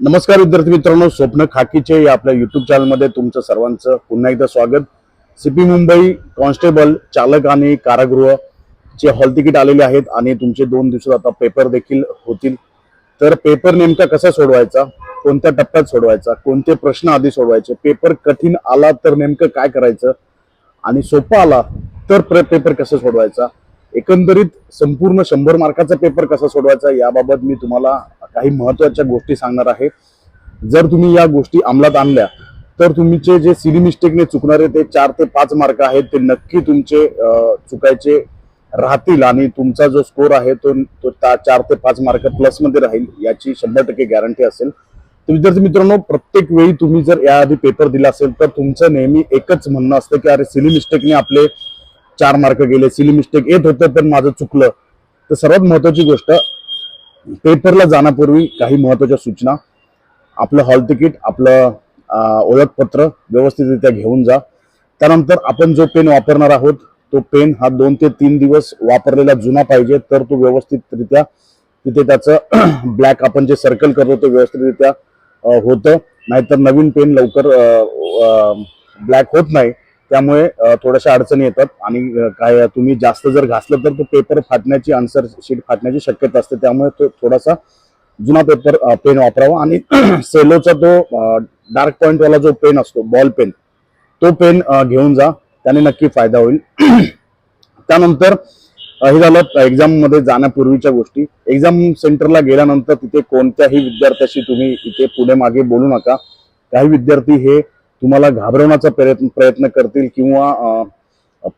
नमस्कार विद्यार्थी मित्रांनो स्वप्न खाकीचे या आपल्या युट्यूब चॅनलमध्ये तुमचं सर्वांचं पुन्हा एकदा स्वागत. सीपी मुंबई कॉन्स्टेबल चालक आणि कारागृह चे हॉल तिकीट आलेले आहेत आणि तुमचे दोन दिवसात आता पेपर देखील होतील. तर पेपर नेमका कसा सोडवायचा? कोणत्या टप्प्यात सोडवायचा? कोणते प्रश्न आधी सोडवायचे? पेपर कठीण आला तर नेमकं काय करायचं? आणि सोपा आला तर प्र- पेपर कसा सोडवायचा? एकंदरीत संपूर्ण शंभर मार्काचा पेपर कसा सोडवायचा? याबाबत मी तुम्हाला काही महत्त्वाच्या गोष्टी सांगणार आहे. जर तुम्ही या गोष्टी अंमलात आणल्या तर तुमचे जे सिली मिस्टेकने चुकणारे ते चार ते पाच मार्क आहेत. ते नक्की तुमचे चुकायचे राहतील आणि तुमचा जो स्कोर आहे तो तो चार ते पाच मार्क प्लसमध्ये राहील याची शंभर टक्के गॅरंटी असेल. तर विद्यार्थी मित्रांनो प्रत्येक वेळी तुम्ही जर याआधी पेपर दिला असेल तर तुमचं नेहमी एकच म्हणणं असतं की अरे सिली मिस्टेकने आपले चार मार्क गेले सिली मिस्टेक येत होतं पण माझं चुकलं. तर सर्वात महत्वाची गोष्ट पेपरला जाण्यापूर्वी काही महत्त्वाच्या सूचना. आपलं हॉल तिकीट आपलं ओळखपत्र व्यवस्थितरित्या घेऊन जा. त्यानंतर आपण जो पेन वापरणार आहोत तो पेन हा दोन ते तीन दिवस वापरलेला जुना पाहिजे तर तो व्यवस्थितरित्या तिथे त्याचं ब्लॅक आपण जे सर्कल करतो ते व्यवस्थितरित्या होतं. नाहीतर नवीन पेन लवकर ब्लॅक होत नाही. त्यामुळे थोड्याशा अडचणी येतात आणि काय तुम्ही जास्त जर घासलं तर तो पेपर फाटण्याची आन्सर शीट फाटण्याची शक्यता असते. त्यामुळे तो थोडासा जुना पेपर पेन वापरावा आणि सेलोचा तो डार्क पॉइंट वाला जो पेन असतो बॉल पेन तो पेन घेऊन जा. त्याने नक्की फायदा होईल. त्यानंतर हे झालं एक्झाममध्ये जाण्यापूर्वीच्या गोष्टी. एक्झाम सेंटरला गेल्यानंतर तिथे कोणत्याही विद्यार्थ्याशी तुम्ही इथे पुढे मागे बोलू नका. काही विद्यार्थी हे तुम्हाला घाबरवण्याचा प्रयत्न प्रयत्न करतील किंवा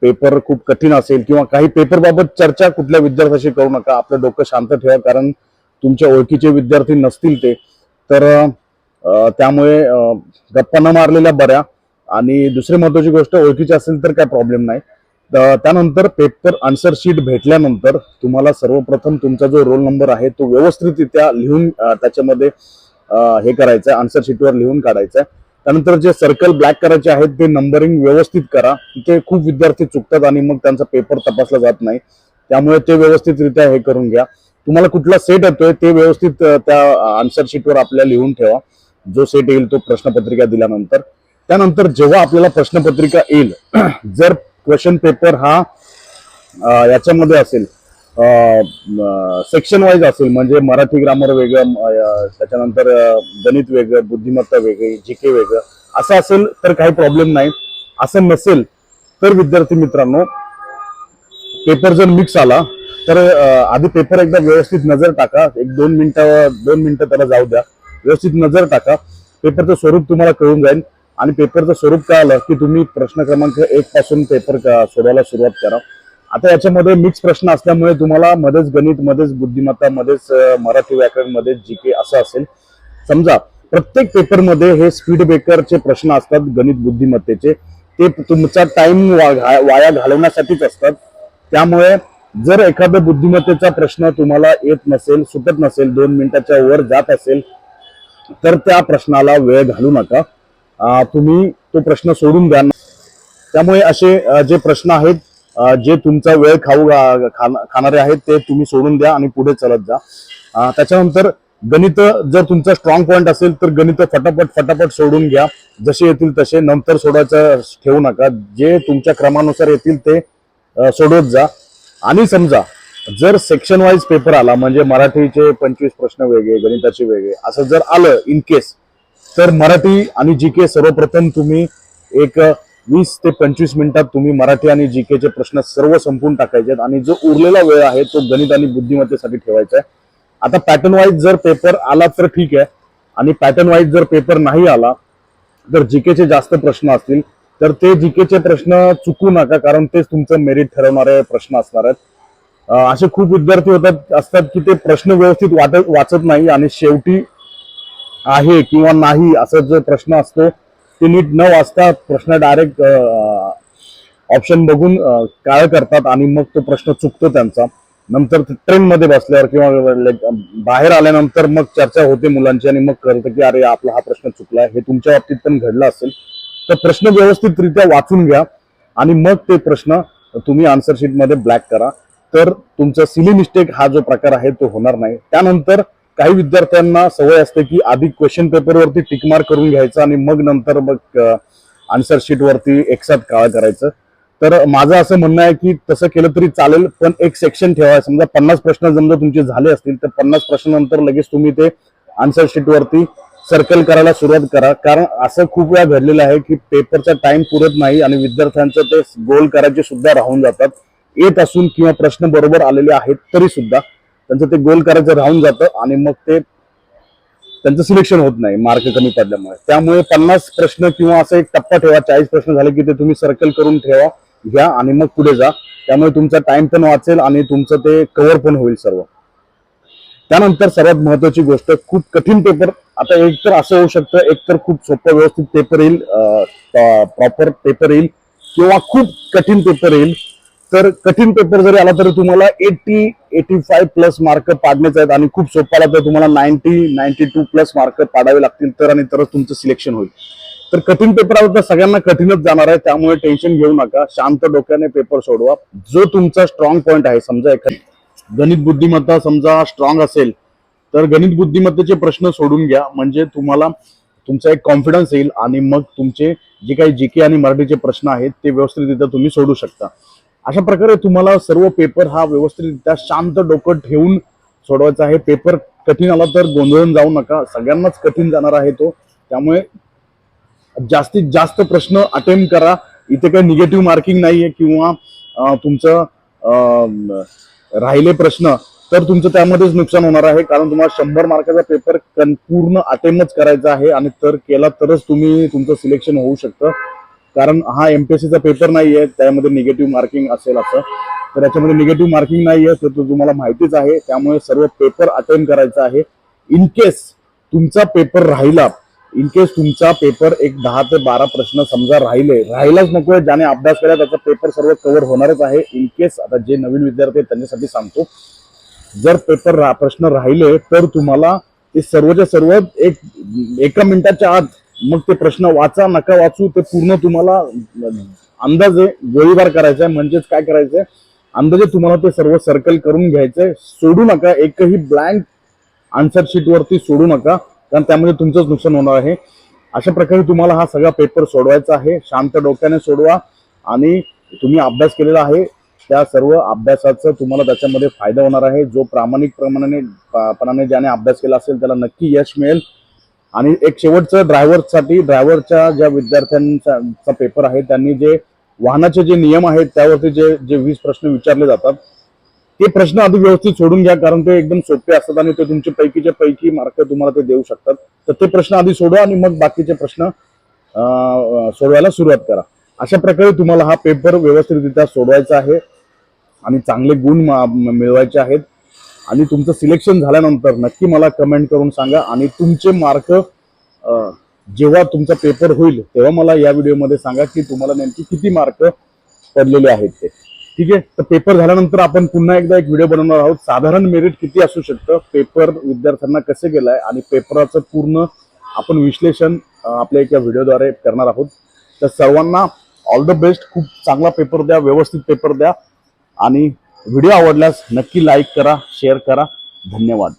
पेपर खूप कठीण असेल किंवा काही पेपर बाबत चर्चा कुठल्या विद्यार्थ्याशी करू नका. आपलं डोकं शांत ठेवा कारण तुमच्या ओळखीचे विद्यार्थी नसतील ते. तर त्यामुळे गप्पा न मारलेल्या बऱ्या. आणि दुसरी महत्वाची गोष्ट ओळखीची असेल तर काय प्रॉब्लेम नाही. त्यानंतर पेपर आन्सर शीट भेटल्यानंतर तुम्हाला सर्वप्रथम तुमचा जो रोल नंबर आहे तो व्यवस्थितरित्या लिहून त्याच्यामध्ये हे करायचं आहे आन्सर शीटवर लिहून काढायचं आहे त्यानंतर जे सर्कल ब्लॅक करायचे आहेत ते नंबरिंग व्यवस्थित करा. तिथे खूप विद्यार्थी चुकतात आणि मग त्यांचा पेपर तपासला जात नाही. त्यामुळे ते व्यवस्थितरित्या हे करून घ्या. तुम्हाला कुठला सेट येतोय ते व्यवस्थित त्या आन्सर शीटवर आपल्याला लिहून ठेवा. जो सेट येईल तो प्रश्नपत्रिका दिल्यानंतर. त्यानंतर जेव्हा आपल्याला प्रश्नपत्रिका येईल जर क्वेश्चन पेपर हा याच्यामध्ये असेल सेक्शन वाईज असेल म्हणजे मराठी ग्रामर वेगळं त्याच्यानंतर गणित वेगळं बुद्धिमत्ता वेगळी जी के वेगळं असं असेल तर काही प्रॉब्लेम नाही. असं नसेल तर विद्यार्थी मित्रांनो पेपर जर मिक्स आला तर आधी पेपर एकदा व्यवस्थित नजर टाका. एक दोन मिनिटं दोन मिनिटं त्याला जाऊ द्या. व्यवस्थित नजर टाका. पेपरचं स्वरूप तुम्हाला कळून जाईल. आणि पेपरचं स्वरूप काय आलं की तुम्ही प्रश्न क्रमांक एक पासून पेपर सोडवायला सुरुवात करा. आता याच्यामध्ये मिक्स प्रश्न असल्यामुळे तुम्हाला मध्येच गणित मध्येच बुद्धिमत्ता मध्येच मराठी व्याकरण मध्येच जी के असं असेल. समजा प्रत्येक पेपरमध्ये हे स्पीड ब्रेकरचे प्रश्न असतात गणित बुद्धिमत्तेचे. ते तुमचा टाइम वाया घालवण्यासाठीच असतात. त्यामुळे जर एखादा बुद्धिमत्तेचा प्रश्न तुम्हाला येत नसेल सुटत नसेल दोन मिनिटाच्या वर जात असेल तर त्या प्रश्नाला वेळ घालू नका. तुम्ही तो प्रश्न सोडून द्या. त्यामुळे असे जे प्रश्न आहेत जे तुमचा वेळ खाऊ खाणारे आहेत ते तुम्ही सोडून द्या आणि पुढे चालत जा. त्याच्यानंतर गणित जर तुमचा स्ट्रॉंग पॉईंट असेल तर गणित फटाफट फटाफट सोडून घ्या. जसे येतील तसे नंतर सोडायचं ठेवू नका. जे तुमच्या क्रमानुसार येतील ते सोडवत जा. आणि समजा जर सेक्शन वाईज पेपर आला म्हणजे मराठीचे पंचवीस प्रश्न वेगळे गणिताचे वेगळे असं जर आलं इन केस तर मराठी आणि जी के सर्वप्रथम तुम्ही एक वीस ते पंचवीस मिनिटात तुम्ही मराठी आणि जी चे प्रश्न सर्व संपून टाकायचे आहेत आणि जो उरलेला वेळ आहे तो गणित आणि बुद्धिमत्तेसाठी ठेवायचा आहे. आता पॅटर्न वाईज जर पेपर आला तर ठीक आहे. आणि पॅटर्न वाईज जर पेपर नाही आला जर जीकेचे जास्त प्रश्न असतील तर ते जीकेचे प्रश्न चुकू नका कारण तेच तुमचं मेरिट ठरवणारे प्रश्न असणार आहेत. असे खूप विद्यार्थी होतात असतात की ते प्रश्न व्यवस्थित वाटत वाचत नाही आणि शेवटी आहे किंवा नाही असा जो प्रश्न असतो ते नीट न वाचता प्रश्न डायरेक्ट ऑप्शन बघून काळ करतात आणि मग तो प्रश्न चुकतो त्यांचा. नंतर ट्रेनमध्ये बसल्यावर किंवा बाहेर आल्यानंतर मग चर्चा होते मुलांची आणि मग कळतं की अरे आपला हा प्रश्न चुकलाय हे तुमच्या बाबतीत पण घडलं असेल. तर प्रश्न व्यवस्थितरित्या वाचून घ्या आणि मग ते प्रश्न तुम्ही आन्सर ब्लॅक करा. तर तुमचा सिली मिस्टेक हा जो प्रकार आहे तो होणार नाही. त्यानंतर काही विद्यार्थ्यांना सवय असते की आधी क्वेश्चन पेपरवरती टिक मार्क करून घ्यायचं आणि मग नंतर मग आन्सर शीटवरती एकसाथ काळ करायचं. तर माझं असं म्हणणं आहे की तसं केलं तरी चालेल पण एक सेक्शन ठेवा समजा पन्नास प्रश्न समजा तुमचे झाले असतील तर पन्नास प्रश्नानंतर लगेच तुम्ही ते आन्सर शीटवरती सर्कल करायला सुरुवात करा. कारण असं खूप वेळा घडलेलं आहे की पेपरचा टाइम पुरत नाही आणि विद्यार्थ्यांचं ते गोल करायचे सुद्धा राहून जातात. येत असून किंवा प्रश्न बरोबर आलेले आहेत तरी सुद्धा. त्यांचं ते गोल करायचं राहून जातं आणि मग ते त्यांचं सिलेक्शन होत नाही मार्क कमी पडल्यामुळे. त्यामुळे पन्नास प्रश्न किंवा असा एक टप्पा ठेवा चाळीस प्रश्न झाले की ते तुम्ही सर्कल करून ठेवा घ्या आणि मग पुढे जा. त्यामुळे तुमचा टाइम पण वाचेल आणि तुमचं ते कव्हर पण होईल सर्व. त्यानंतर सर्वात महत्वाची गोष्ट खूप कठीण पेपर आता एक तर असं होऊ शकतं एक तर खूप सोपं व्यवस्थित पेपर येईल प्रॉपर पेपर येईल किंवा खूप कठीण पेपर येईल. तर कठीण पेपर जरी आला तरी तुम्हाला eighty eighty five plus mark पाडण्याचे आहेत आणि खूप सोपा आला तर तुम्हाला ninety ninety two plus mark पाडावे लागतील तर आणि तरच तुमचं सिलेक्शन होईल. तर कठीण पेपर आला तर सगळ्यांना कठीणच जाणार आहे त्यामुळे टेन्शन घेऊ नका. शांत डोक्याने पेपर सोडवा. जो तुमचा स्ट्रॉंग पॉईंट आहे समजा एखादी गणित बुद्धिमत्ता समजा स्ट्रॉंग असेल तर गणित बुद्धिमत्तेचे प्रश्न सोडून घ्या. म्हणजे तुम्हाला तुमचा एक कॉन्फिडन्स येईल आणि मग तुमचे जे काही जी के आणि मराठीचे प्रश्न आहेत ते व्यवस्थितरित्या तुम्ही सोडू शकता. अशा प्रकारे तुम्हाला सर्व पेपर हा व्यवस्थितरित्या शांत डोकं ठेवून सोडवायचा आहे. पेपर कठीण आला तर गोंधळून जाऊ नका. सगळ्यांनाच कठीण जाणार आहे तो. त्यामुळे जास्तीत जास्त प्रश्न अटेम्प्ट करा. इथे काही निगेटिव्ह मार्किंग नाही आहे किंवा तुमचं राहिले प्रश्न तर तुमचं त्यामध्येच नुकसान होणार आहे. कारण तुम्हाला शंभर मार्काचा पेपर कन- पूर्ण अटेम्पच करायचा आहे आणि तर केला तरच तुम्ही तुमचं सिलेक्शन होऊ शकतं. कारण हा एमपीएससीचा पेपर नाही आहे त्यामध्ये निगेटिव्ह मार्किंग असेल असं. तर याच्यामध्ये निगेटिव्ह मार्किंग नाही आहे तर तो तुम्हाला माहितीच आहे. त्यामुळे सर्व पेपर अटेंड करायचा आहे. इन केस तुमचा पेपर राहिला इन केस तुमचा पेपर एक दहा ते बारा प्रश्न समजा राहिले राहिलाच नको ज्याने अभ्यास केला त्याचा पेपर सर्व कव्हर होणारच आहे. इन केस आता जे नवीन विद्यार्थी आहेत त्यांच्यासाठी सांगतो. जर पेपर रा, प्रश्न राहिले तर तुम्हाला ते सर्वच्या सर्व एक एका मिनिटाच्या आत मग ते प्रश्न वाचा नका वाचू ते पूर्ण तुम्हाला अंदाजे गोळीबार करायचा आहे म्हणजेच काय करायचंय? अंदाजे तुम्हाला ते सर्व सर्कल करून घ्यायचंय. सोडू नका एकही ब्लँक आन्सर शीट वरती सोडू नका कारण त्यामध्ये तुमचंच नुकसान होणार आहे. अशा प्रकारे तुम्हाला हा सगळा पेपर सोडवायचा आहे. शांत डोक्याने सोडवा आणि तुम्ही अभ्यास केलेला आहे. त्या सर्व अभ्यासाचं तुम्हाला त्याच्यामध्ये फायदा होणार आहे. जो प्रामाणिक प्रमाणाने पणाने ज्याने अभ्यास केला असेल त्याला नक्की यश मिळेल. आणि एक शेवटचं ड्रायव्हरसाठी ड्रायव्हरच्या ज्या विद्यार्थ्यांचा पेपर आहे त्यांनी जे वाहनाचे जे नियम आहेत त्यावरती जे जे वीस प्रश्न विचारले जातात ते प्रश्न आधी व्यवस्थित सोडून घ्या कारण ते एकदम सोपे असतात आणि ते तुमचे पैकीच्या पैकी मार्क तुम्हाला ते देऊ शकतात. तर ते प्रश्न आधी सोडवा आणि मग बाकीचे प्रश्न सोडवायला सुरुवात करा. अशा प्रकारे तुम्हाला हा पेपर व्यवस्थितरित्या सोडवायचा आहे आणि चांगले गुण मिळवायचे आहेत. आणि तुमचं सिलेक्शन झाल्यानंतर नक्की मला कमेंट करून सांगा. आणि तुमचे मार्क जेव्हा तुमचा पेपर होईल तेव्हा मला या व्हिडिओमध्ये सांगा की तुम्हाला नेमकी किती मार्क पडलेले आहेत ते. ठीक आहे? तर पेपर झाल्यानंतर आपण पुन्हा एकदा एक व्हिडिओ बनवणार आहोत. साधारण मेरिट किती असू शकतं? पेपर विद्यार्थ्यांना कसे गेलाय? आणि पेपराचं पूर्ण आपण विश्लेषण आपल्या एका व्हिडिओद्वारे करणार आहोत. तर सर्वांना ऑल द बेस्ट खूप चांगला पेपर द्या व्यवस्थित पेपर द्या. आणि व्हिडिओ आवडल्यास नक्की लाईक करा शेअर करा. धन्यवाद.